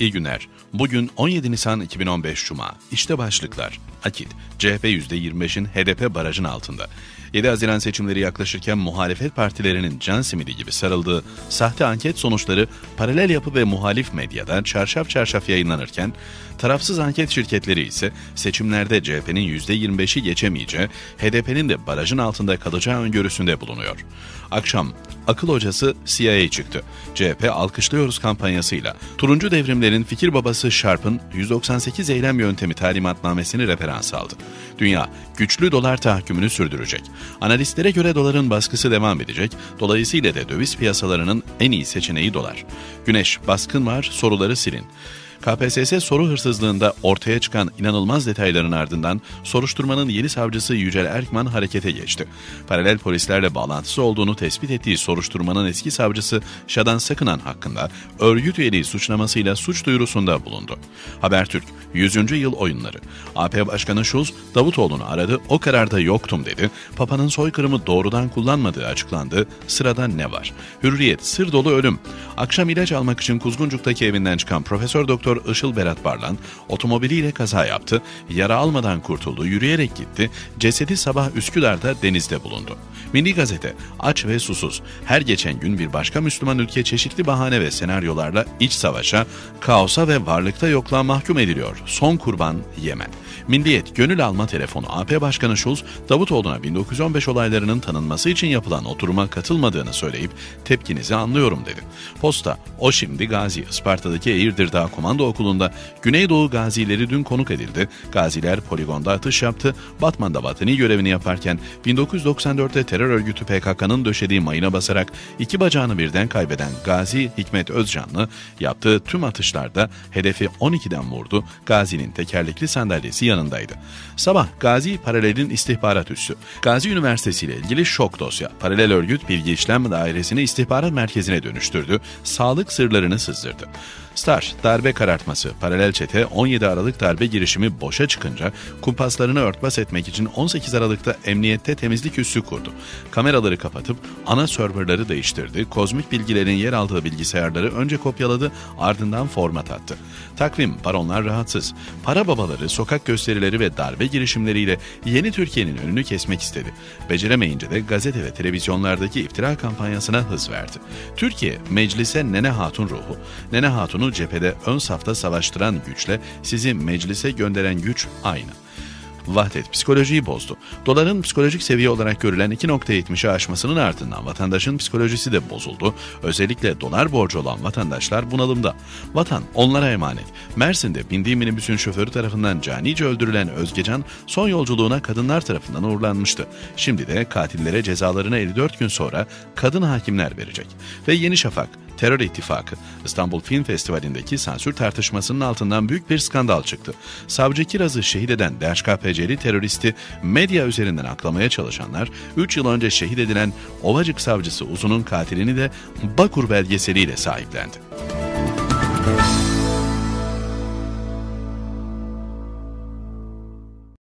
İyi günler. Bugün 17 Nisan 2015 Cuma. İşte başlıklar. Akit, CHP %25'in HDP barajın altında. 7 Haziran seçimleri yaklaşırken muhalefet partilerinin can simidi gibi sarıldığı sahte anket sonuçları paralel yapı ve muhalif medyada çarşaf çarşaf yayınlanırken, tarafsız anket şirketleri ise seçimlerde CHP'nin %25'i geçemeyeceği, HDP'nin de barajın altında kalacağı öngörüsünde bulunuyor. Akşam akıl hocası CIA çıktı. CHP alkışlıyoruz kampanyasıyla turuncu devrimlerin fikir babası Sharp'ın 198 eylem yöntemi talimatnamesini referans aldı. Dünya güçlü dolar tahakkümünü sürdürecek. Analistlere göre doların baskısı devam edecek. Dolayısıyla da döviz piyasalarının en iyi seçeneği dolar. Güneş baskın var soruları silin. KPSS soru hırsızlığında ortaya çıkan inanılmaz detayların ardından soruşturmanın yeni savcısı Yücel Erkman harekete geçti. Paralel polislerle bağlantısı olduğunu tespit ettiği soruşturmanın eski savcısı Şadan Sakınan hakkında örgüt üyeliği suçlamasıyla suç duyurusunda bulundu. Habertürk 100. yıl oyunları. AP Başkanı Schulz Davutoğlu'nu aradı, o kararda yoktum dedi. Papa'nın soykırımı doğrudan kullanmadığı açıklandı. Sırada ne var? Hürriyet, sır dolu ölüm. Akşam ilaç almak için Kuzguncuk'taki evinden çıkan Profesör Doktor Işıl Berat Barlan otomobiliyle kaza yaptı. Yara almadan kurtuldu, yürüyerek gitti. Cesedi sabah Üsküdar'da denizde bulundu. Milli Gazete, aç ve susuz. Her geçen gün bir başka Müslüman ülke çeşitli bahane ve senaryolarla iç savaşa, kaosa ve varlıkta yokluğa mahkum ediliyor. Son kurban Yemen. Milliyet gönül alma telefonu AP Başkanı Schulz, Davutoğlu'na 1915 olaylarının tanınması için yapılan oturuma katılmadığını söyleyip tepkinizi anlıyorum dedi. Posta, o şimdi Gazi, Isparta'daki Eğirdir Dağ Komando Okulu'nda Güneydoğu gazileri dün konuk edildi. Gaziler poligonda atış yaptı, Batman'da vatani görevini yaparken 1994'te terör örgütü PKK'nın döşediği mayına basarak iki bacağını birden kaybeden Gazi Hikmet Özcanlı yaptığı tüm atışlarda hedefi 12'den vurdu, Gazi'nin tekerlekli sandalyesi yanındaydı. Sabah Gazi Paralel'in istihbarat üssü. Gazi Üniversitesi ile ilgili şok dosya. Paralel örgüt bilgi işlem dairesini istihbarat merkezine dönüştürdü. Sağlık sırlarını sızdırdı. Star, darbe karartması, paralel çete 17 Aralık darbe girişimi boşa çıkınca kumpaslarını örtbas etmek için 18 Aralık'ta emniyette temizlik üssü kurdu. Kameraları kapatıp ana serverları değiştirdi, kozmik bilgilerin yer aldığı bilgisayarları önce kopyaladı ardından format attı. Takvim, baronlar rahatsız. Para babaları, sokak gösterileri ve darbe girişimleriyle yeni Türkiye'nin önünü kesmek istedi. Beceremeyince de gazete ve televizyonlardaki iftira kampanyasına hız verdi. Türkiye, meclise Nene Hatun ruhu. Nene Hatun'u cephede ön safta savaştıran güçle sizi meclise gönderen güç aynı. Vahdet psikolojiyi bozdu. Doların psikolojik seviye olarak görülen 2.70'i aşmasının ardından vatandaşın psikolojisi de bozuldu. Özellikle dolar borcu olan vatandaşlar bunalımda. Vatan onlara emanet. Mersin'de bindiği minibüsün şoförü tarafından canice öldürülen Özgecan son yolculuğuna kadınlar tarafından uğurlanmıştı. Şimdi de katillere cezalarını 54 gün sonra kadın hakimler verecek. Ve Yeni Şafak Terör İttifakı, İstanbul Film Festivali'ndeki sansür tartışmasının altından büyük bir skandal çıktı. Savcı Kiraz'ı şehit eden DHKPC'li teröristi medya üzerinden aklamaya çalışanlar, 3 yıl önce şehit edilen Ovacık savcısı Uzun'un katilini de Bakur belgeseliyle sahiplendi.